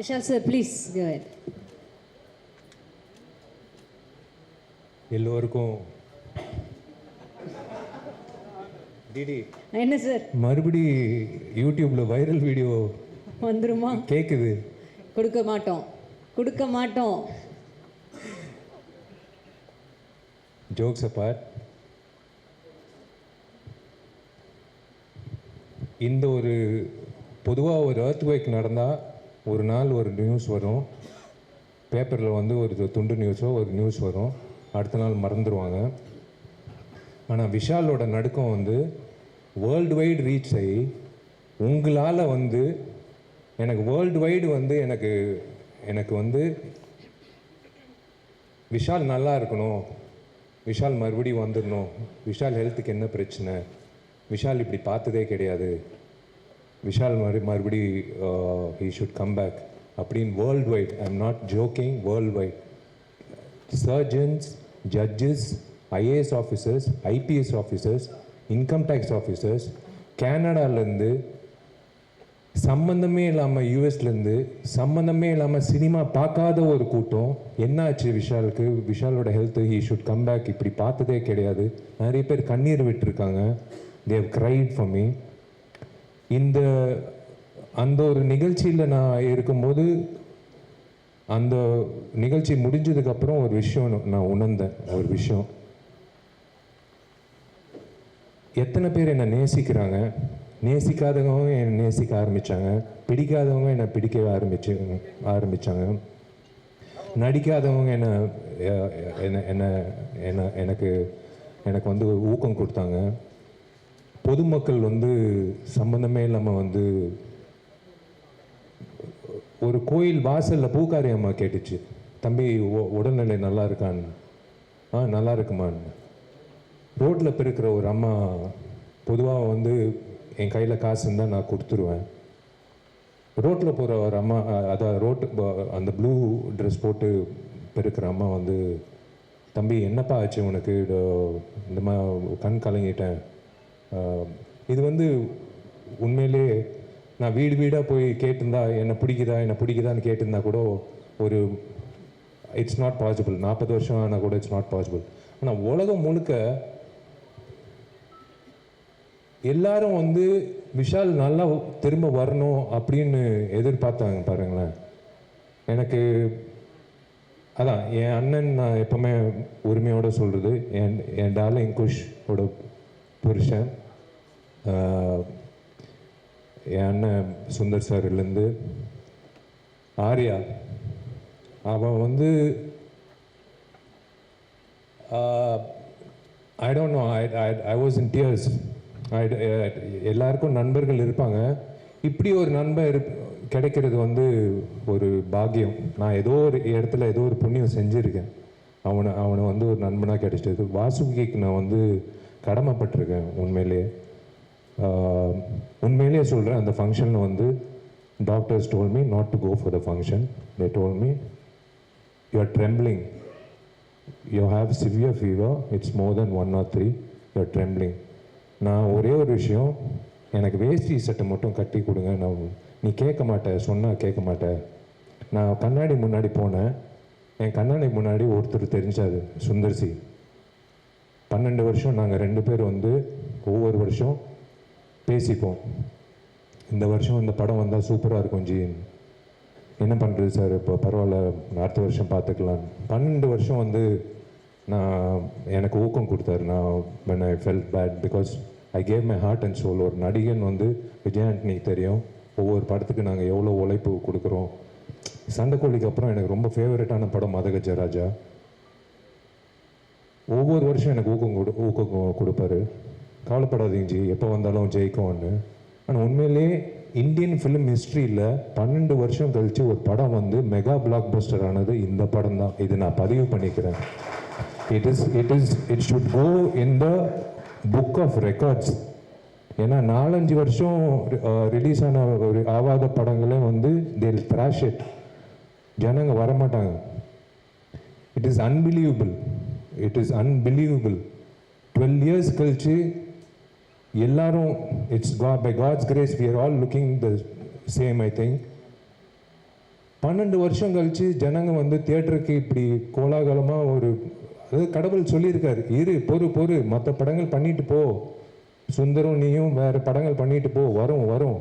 Vishal sir please எல்லோருக்கும் டிடி. என்ன சார் மறுபடி யூடியூப்ல வைரல் வீடியோ வந்துருமா? கேட்குது கொடுக்க மாட்டோம். கொடுக்க மாட்டோம். ஜோக்ஸ் அப்பார்ட் இந்த ஒரு பொதுவாக ஒரு earth quake நடந்தால் ஒரு நாள் ஒரு நியூஸ் வரும். பேப்பரில் வந்து ஒரு துண்டு நியூஸோ ஒரு நியூஸ் வரும். அடுத்த நாள் மறந்துடுவாங்க ஆனால் விஷாலோட நடுக்கம் வந்து வேர்ல்டு வைடு ரீச் ஆகி உங்களால் வந்து எனக்கு வேர்ல்டு வைடு வந்து எனக்கு எனக்கு வந்து விஷால் நல்லா இருக்கணும். விஷால் மறுபடியும் வந்துடணும் விஷால் ஹெல்த்துக்கு என்ன பிரச்சனை? விஷால் இப்படி பார்த்ததே கிடையாது. விஷால் மறு மறுபடி ஹீ ஷுட் கம் பேக் அப்படின்னு world wide I am not joking world wide surgeons judges IAS officers IPS officers income tax officers கேனடாலேருந்து சம்மந்தமே இல்லாமல் யூஎஸ்லேருந்து சம்மந்தமே இல்லாமல் சினிமா பார்க்காத ஒரு கூட்டம் என்னாச்சு விஷாலுக்கு? விஷாலோட health he should come back இப்படி பார்த்ததே கிடையாது. நிறைய பேர் கண்ணீர் விட்டுருக்காங்க. தேவ் கிரைட் ஃபார் மீ இந்த அந்த ஒரு நிகழ்ச்சியில் நான் இருக்கும்போது அந்த நிகழ்ச்சி முடிஞ்சதுக்கப்புறம் ஒரு விஷயம் நான் உணர்ந்தேன் ஒரு விஷயம். எத்தனை பேர் என்னை நேசிக்கிறாங்க? நேசிக்காதவங்க என்னை நேசிக்க ஆரம்பித்தாங்க பிடிக்காதவங்க என்னை பிடிக்க ஆரம்பிச்சு ஆரம்பித்தாங்க நடிக்காதவங்க என்னை என்ன என்ன என்ன எனக்கு எனக்கு வந்து ஊக்கம் கொடுத்தாங்க. பொதுமக்கள் வந்து சம்மந்தமே இல்லாமல் வந்து ஒரு கோயில் வாசலில் பூக்காரி அம்மா கேட்டுச்சு தம்பி உடல்நிலை நல்லா இருக்கான்னு ஆ நல்லா இருக்குமான்னு ரோட்டில் பிறக்கிற ஒரு அம்மா பொதுவாக வந்து என் கையில் காசு இருந்தால் நான் கொடுத்துருவேன். ரோட்டில் போகிற ஒரு அம்மா அதான் ரோட்டு அந்த ப்ளூ ட்ரெஸ் போட்டு பெருக்கிற அம்மா வந்து தம்பி என்னப்பா ஆச்சு உனக்கு? இந்த மா கண் கலங்கிட்டேன். இது வந்து உண்மையிலே நான் வீடு வீடாக போய் கேட்டிருந்தா என்னை பிடிக்குதா என்னை பிடிக்குதான்னு கேட்டிருந்தா கூட ஒரு இட்ஸ் நாட் பாசிபிள் நாற்பது வருஷம் ஆனால் கூட இட்ஸ் நாட் பாசிபிள் ஆனால் உலகம் முழுக்க எல்லாரும் வந்து விஷால் நல்லா திரும்ப வரணும் அப்படின்னு எதிர்பார்த்தாங்க பாருங்களேன். எனக்கு அதான் என் அண்ணன் நான் எப்போவுமே உரிமையோடு சொல்கிறது என் என் டார்லிங் குஷோட புருஷன். என் அண்ணன் சுந்தர் சார்லேருந்து ஆர்யா அவன் வந்து I don't know I I was in tears I எல்லாருக்கும் நண்பர்கள் இருப்பாங்க. இப்படி ஒரு நண்பன் இரு கிடைக்கிறது வந்து ஒரு பாக்கியம். நான் ஏதோ ஒரு இடத்துல ஏதோ ஒரு புண்ணியம் செஞ்சுருக்கேன். அவனை அவனை வந்து ஒரு நண்பனாக கிடைச்சது வாசுகிக்கு நான் வந்து கடமைப்பட்டிருக்கேன் உண்மையிலேயே. உண்மையிலேயே சொல்கிறேன் அந்த ஃபங்க்ஷனில் வந்து doctors told me not to go for the function they told me you are trembling you have severe fever it's more than one or three you are trembling நான் ஒரே ஒரு விஷயம் எனக்கு வேஷ்டி சட்டை மட்டும் கட்டி கொடுங்க. நான் நீ கேட்க மாட்ட சொன்னால் கேட்க மாட்டேன் நான் கண்ணாடி முன்னாடி போனேன். என் கண்ணாடி முன்னாடி ஒருத்தர் தெரிஞ்சாரு சுந்தர்சி பன்னெண்டு வருஷம் நாங்கள் ரெண்டு பேர் வந்து ஒவ்வொரு வருஷம் பேசிப்போம். இந்த வருஷம் இந்த படம் வந்தால் சூப்பராக இருக்கும் ஜி என்ன பண்ணுறது சார்? இப்போ பரவாயில்ல அடுத்த வருஷம் பார்த்துக்கலாம் பன்னெண்டு வருஷம் வந்து நான் எனக்கு ஊக்கம் கொடுத்தாரு. நான் when I felt bad because I gave my heart and soul ஒரு நடிகன் வந்து விஜயாண்டனிக்கு தெரியும். ஒவ்வொரு படத்துக்கு நாங்கள் எவ்வளோ உழைப்பு கொடுக்குறோம். சண்டைக்கோழிக்கு அப்புறம் எனக்கு ரொம்ப ஃபேவரட்டான படம் மதகஜ ராஜா. ஒவ்வொரு வருஷம் எனக்கு ஊக்கம் கொடு ஊக்கம் கொடுப்பாரு. கவலைப்படாதீங்க ஜி எப்போ வந்தாலும் ஜெயிக்கும்னு. ஆனால் உண்மையிலேயே இந்தியன் ஃபிலிம் ஹிஸ்ட்ரியில் பன்னெண்டு வருஷம் கழித்து ஒரு படம் வந்து மெகா பிளாக் பஸ்டர் ஆனது இந்த படம் தான். இது நான் பதிவு பண்ணிக்கிறேன். It is it is it should go in the book of records ஏன்னா நாலஞ்சு வருஷம் ரிலீஸ் ஆன ஒரு ஆவாத படங்களே வந்து தேல் த்ராஷ் இட் ஜனங்க வரமாட்டாங்க. It is unbelievable it is unbelievable twelve years கழிச்சு எல்லாரும் இட்ஸ் கா by God's grace we are all looking the same I think பன்னெண்டு வருஷம் கழிச்சு ஜனங்க வந்து தியேட்டருக்கு இப்படி கோலாகலமாக ஒரு அதாவது கடவுள் சொல்லியிருக்காரு இரு பொறு பொறு மற்ற படங்கள் பண்ணிட்டு போ. சுந்தரம் நீயும் வேறு படங்கள் பண்ணிட்டு போ வரும் வரும்.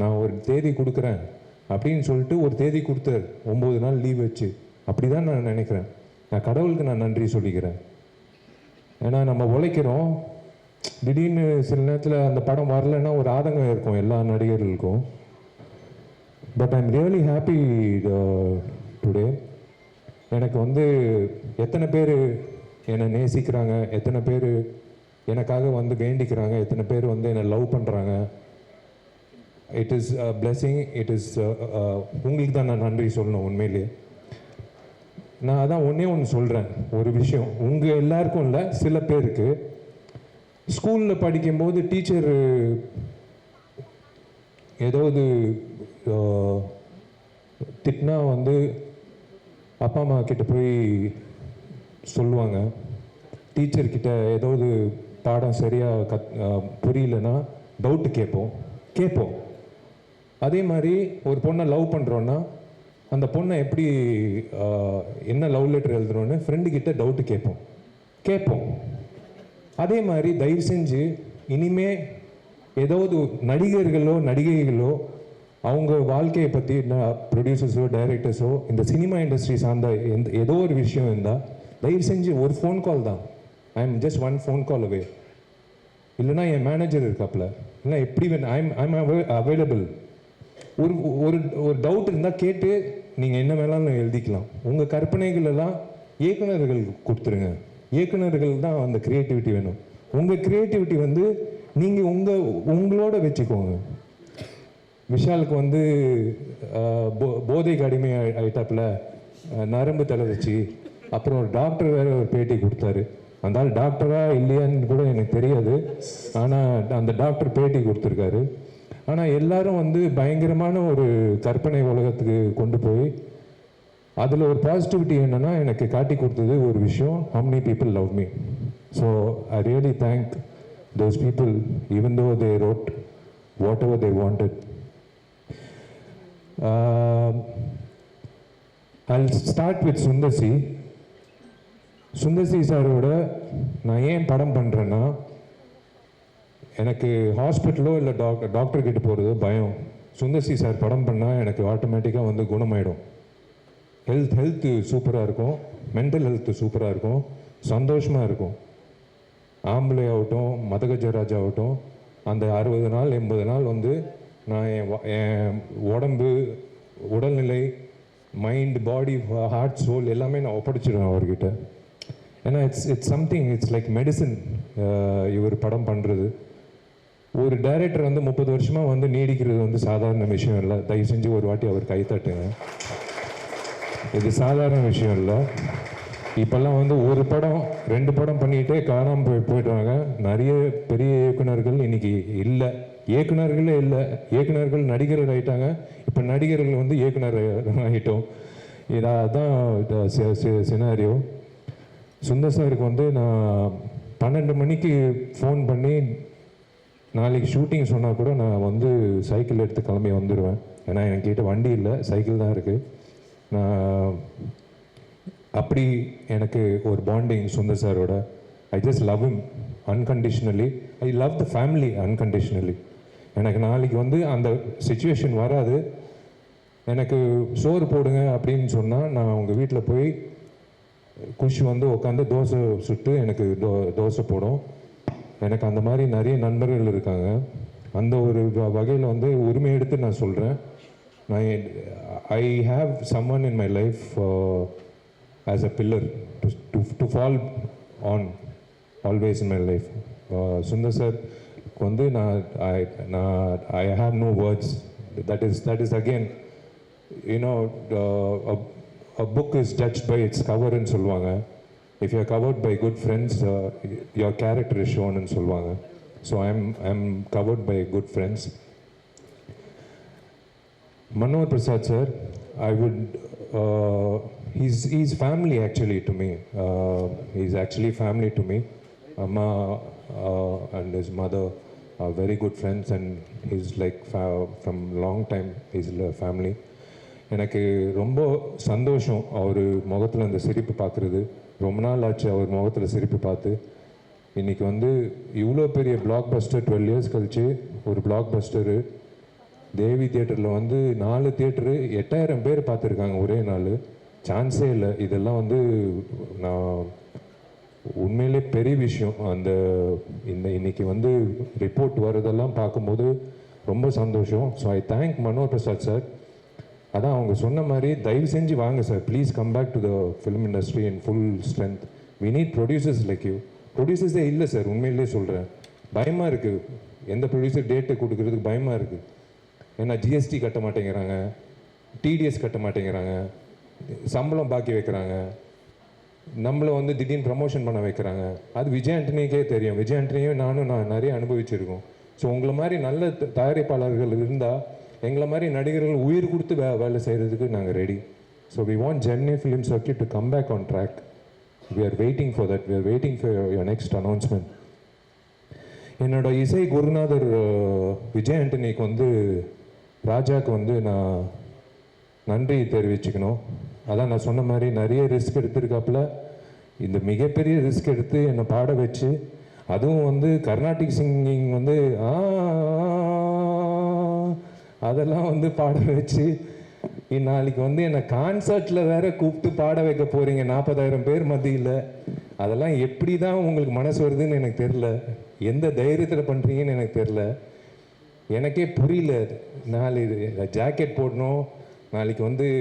நான் ஒரு தேதி கொடுக்குறேன் அப்படின்னு சொல்லிட்டு ஒரு தேதி கொடுத்தாரு. ஒம்பது நாள் லீவ் வச்சு. அப்படி தான் நான் நினைக்கிறேன். நான் கடவுளுக்கு நான் நன்றி சொல்லிக்கிறேன். ஏன்னா நம்ம உழைக்கிறோம். திடீர்னு சில நேரத்தில் அந்த படம் வரலைன்னா ஒரு ஆதங்கம் இருக்கும் எல்லா நடிகர்களுக்கும். But I'm really happy today எனக்கு வந்து எத்தனை பேர் என்னை நேசிக்கிறாங்க எத்தனை பேர் எனக்காக வந்து வேண்டிக்கிறாங்க எத்தனை பேர் வந்து என்னை லவ் பண்ணுறாங்க it is blessing it is உங்களுக்கு தான் நான் நன்றி சொல்லணும் உண்மையிலேயே நான் அதான் ஒன்றே ஒன்று சொல்கிறேன் ஒரு விஷயம். உங்கள் எல்லாருக்கும் இல்லை சில பேருக்கு. ஸ்கூலில் படிக்கும்போது டீச்சர் ஏதாவது திட்டினா வந்து அப்பா அம்மா கிட்ட போய் சொல்லுவாங்க. டீச்சர்கிட்ட ஏதாவது பாடம் சரியாக கத் புரியலன்னா டவுட்டு கேட்போம். கேட்போம். அதே மாதிரி ஒரு பொண்ணை லவ் பண்ணுறோன்னா அந்த பொண்ணை எப்படி என்ன லவ் லெட்டர் எழுதுறோன்னு ஃப்ரெண்டுக்கிட்ட டவுட்டு கேட்போம். கேட்போம். அதே மாதிரி தயவு செஞ்சு இனிமே ஏதாவது நடிகர்களோ நடிகைகளோ அவங்க வாழ்க்கையை பற்றி ப்ரொடியூசர்ஸோ டைரக்டர்ஸோ இந்த சினிமா இண்டஸ்ட்ரி சார்ந்த எந்த ஏதோ ஒரு விஷயம் இருந்தால் தயவு செஞ்சு ஒரு ஃபோன் கால் தான். I am just one phone call away இல்லைன்னா என் மேனேஜர் இருக்காப்புல. இல்லை எப்படி வேணும் ஐம் ஐம் அவைலபிள் ஒரு ஒரு ஒரு டவுட் இருந்தால் கேட்டு நீங்கள் என்ன வேணாலும் எழுதிக்கலாம். உங்கள் கற்பனைகள் எல்லாம் இயக்குநர்கள் கொடுத்துருங்க. இயக்குனர்கள் தான் அந்த க்ரியேட்டிவிட்டி வேணும். உங்கள் க்ரியேட்டிவிட்டி வந்து நீங்கள் உங்கள் உங்களோட வச்சுக்கோங்க. விஷாலுக்கு வந்து போ- போதைக்கு அடிமை ஆயி- ஆயிட்டாப்புல. ஆஹ், நரம்பு அப்புறம் ஒரு டாக்டர் வேற ஒரு பேட்டி கொடுத்தாரு. அந்த டாக்டரா இல்லையான்னு கூட எனக்கு தெரியாது. ஆனால் அந்த டாக்டர் பேட்டி கொடுத்துருக்காரு. ஆனால் எல்லாரும் வந்து பயங்கரமான ஒரு கற்பனை உலகத்துக்கு கொண்டு போய் அதில் ஒரு பாசிட்டிவிட்டி என்னென்னா எனக்கு காட்டி கொடுத்தது ஒரு விஷயம் how many love love so I really thank those people even though they wrote whatever they wanted I'll start with Sundar C Sundar C சாரோட நான் ஏன் படம் பண்ணுறேன்னா எனக்கு ஹாஸ்பிட்டலோ இல்லை டாக்டர் டாக்டர் கிட்ட போகிறது பயம். சுந்தர்சி சார் படம் பண்ணால் எனக்கு ஆட்டோமேட்டிக்காக வந்து குணமாயிடும். ஹெல்த் ஹெல்த்து சூப்பராக இருக்கும். மென்டல் ஹெல்த்து சூப்பராக இருக்கும். சந்தோஷமாக இருக்கும். ஆம்பளை ஆகட்டும் மதகஜராஜ் ஆகட்டும் அந்த அறுபது நாள் எண்பது நாள் வந்து நான் என் என் உடம்பு உடல்நிலை மைண்ட் பாடி ஹார்ட் சோல் எல்லாமே நான் ஒப்படைச்சிடுவேன் அவர்கிட்ட. ஏன்னா it's it's something it's like medicine இவர் படம் பண்ணுறது ஒரு டைரக்டர் வந்து முப்பது வருஷமாக வந்து நீடிக்கிறது வந்து சாதாரண விஷயம் இல்லை. தயவு செஞ்சு ஒரு வாட்டி அவர் கைத்தட்டுங்க இது சாதாரண விஷயம் இல்லை. இப்போல்லாம் வந்து ஒரு படம் ரெண்டு படம் பண்ணிக்கிட்டே காணாமல் போய் போயிடுறாங்க நிறைய பெரிய இயக்குனர்கள் இன்னைக்கு இல்லை. இயக்குனர்களே இல்லை. இயக்குநர்கள் நடிகர்கள் ஆகிட்டாங்க இப்போ நடிகர்கள் வந்து இயக்குனர் ஆகிட்டோம் இதான் சினாரியோ சுந்தர் சாருக்கு வந்து நான் பன்னெண்டு மணிக்கு ஃபோன் பண்ணி நாளைக்கு ஷூட்டிங் சொன்னால் கூட நான் வந்து சைக்கிள் எடுத்து கிளம்பி வந்துடுவேன் ஏன்னா என்கிட்ட வண்டி இல்லை சைக்கிள் தான் இருக்குது நான் அப்படி எனக்கு ஒரு பாண்டிங் சுந்தர் சாரோட. I just love him unconditionally I love the family unconditionally எனக்கு நாளைக்கு வந்து அந்த சுச்சுவேஷன் வராது. எனக்கு சோறு போடுங்க அப்படின்னு சொன்னால் நான் உங்கள் வீட்டில் போய் குஷ் வந்து உட்காந்து தோசை சுட்டு எனக்கு தோ தோசை போடும். எனக்கு அந்த மாதிரி நிறைய நண்பர்கள் இருக்காங்க. அந்த ஒரு வகையில் வந்து உரிமை எடுத்து நான் சொல்கிறேன் நான் I have someone in my life as a pillar to to fall on always in my life Sundar sir வந்து நான் ஐ நான் I have no words that is that is again you know a book is judged by its cover சொல்லுவாங்க. If you covered by good friends your character is ஷோன்னு சொல்லுவாங்க so I am I I'm covered by good friends Manohar Prasad sir I would he's he's family actually to me he's actually family to me அம்மா and his mother very good friends and and like like long time time family எனக்கு ரொம்ப சந்தோஷம் அவர் முகத்தில் அந்த சிரிப்பு பார்க்குறது ரொம்ப நாள் ஆச்சு அவர் முகத்தில் சிரிப்பு பார்த்து. இன்னைக்கு வந்து இவ்வளோ பெரிய பிளாக் பஸ்டர் டுவெல் இயர்ஸ் கழிச்சு ஒரு பிளாக் பஸ்டரு தேவி தியேட்டரில் வந்து நாலு தியேட்டரு எட்டாயிரம் பேர் பார்த்துருக்காங்க ஒரே நாள். சான்ஸே இல்லை. இதெல்லாம் வந்து நான் உண்மையிலே பெரிய விஷயம். அந்த இந்த இன்னைக்கு வந்து ரிப்போர்ட் வரதெல்லாம் பார்க்கும்போது ரொம்ப சந்தோஷம். So I thank Manohar Prasad sir அதான் அவங்க சொன்ன மாதிரி தயவு செஞ்சு வாங்க sir. Please come back to the film industry in full strength we need producers like you ப்ரொடியூசர்ஸே இல்லை சார் உண்மையிலே சொல்கிறேன் பயமாக இருக்குது எந்த ப்ரொடியூசர் டேட்டை கொடுக்கறதுக்கு பயமாக இருக்குது ஏன்னா ஜிஎஸ்டி கட்ட மாட்டேங்கிறாங்க. டிடிஎஸ் கட்ட மாட்டேங்கிறாங்க. சம்பளம் பாக்கி வைக்கிறாங்க. நம்மளை வந்து திடீர்னு ப்ரமோஷன் பண்ண வைக்கிறாங்க. அது விஜய் ஆண்டனிக்கே தெரியும். விஜய் ஆண்டனியும் நானும் நான் நிறைய அனுபவிச்சிருக்கோம். ஸோ உங்களை மாதிரி நல்ல த- தயாரிப்பாளர்கள் இருந்தால் எங்களை மாதிரி நடிகர்கள் உயிர் கொடுத்து வே வேலை செய்கிறதுக்கு நாங்கள் ready so we want Chennai film circuit to come back on track we are waiting for that we are waiting for your next announcement என்னோட இசை குருநாதர் விஜய் ஆண்டனிக்கு வந்து ராஜாக்கு வந்து நான் நன்றி தெரிவிச்சுக்கணும். அதான் நான் சொன்ன மாதிரி நிறைய ரிஸ்க் எடுத்திருக்காப்புல. இந்த மிகப்பெரிய ரிஸ்க் எடுத்து என்னை பாட வச்சு அதுவும் வந்து கர்நாடிக் சிங்கிங் வந்து ஆ, அதெல்லாம் வந்து பாட வச்சு நாளைக்கு வந்து என்னை கான்சர்ட்டில் வேற கூப்பிட்டு பாட வைக்க போகிறீங்க நாற்பதாயிரம் பேர் மத்தியில். அதெல்லாம் எப்படி தான் உங்களுக்கு மனசு வருதுன்னு எனக்கு தெரில எந்த தைரியத்தில் பண்ணுறீங்கன்னு எனக்கு தெரில எனக்கே புரியல. நாலு ஜாக்கெட் போடணும். நாளைக்கு வந்து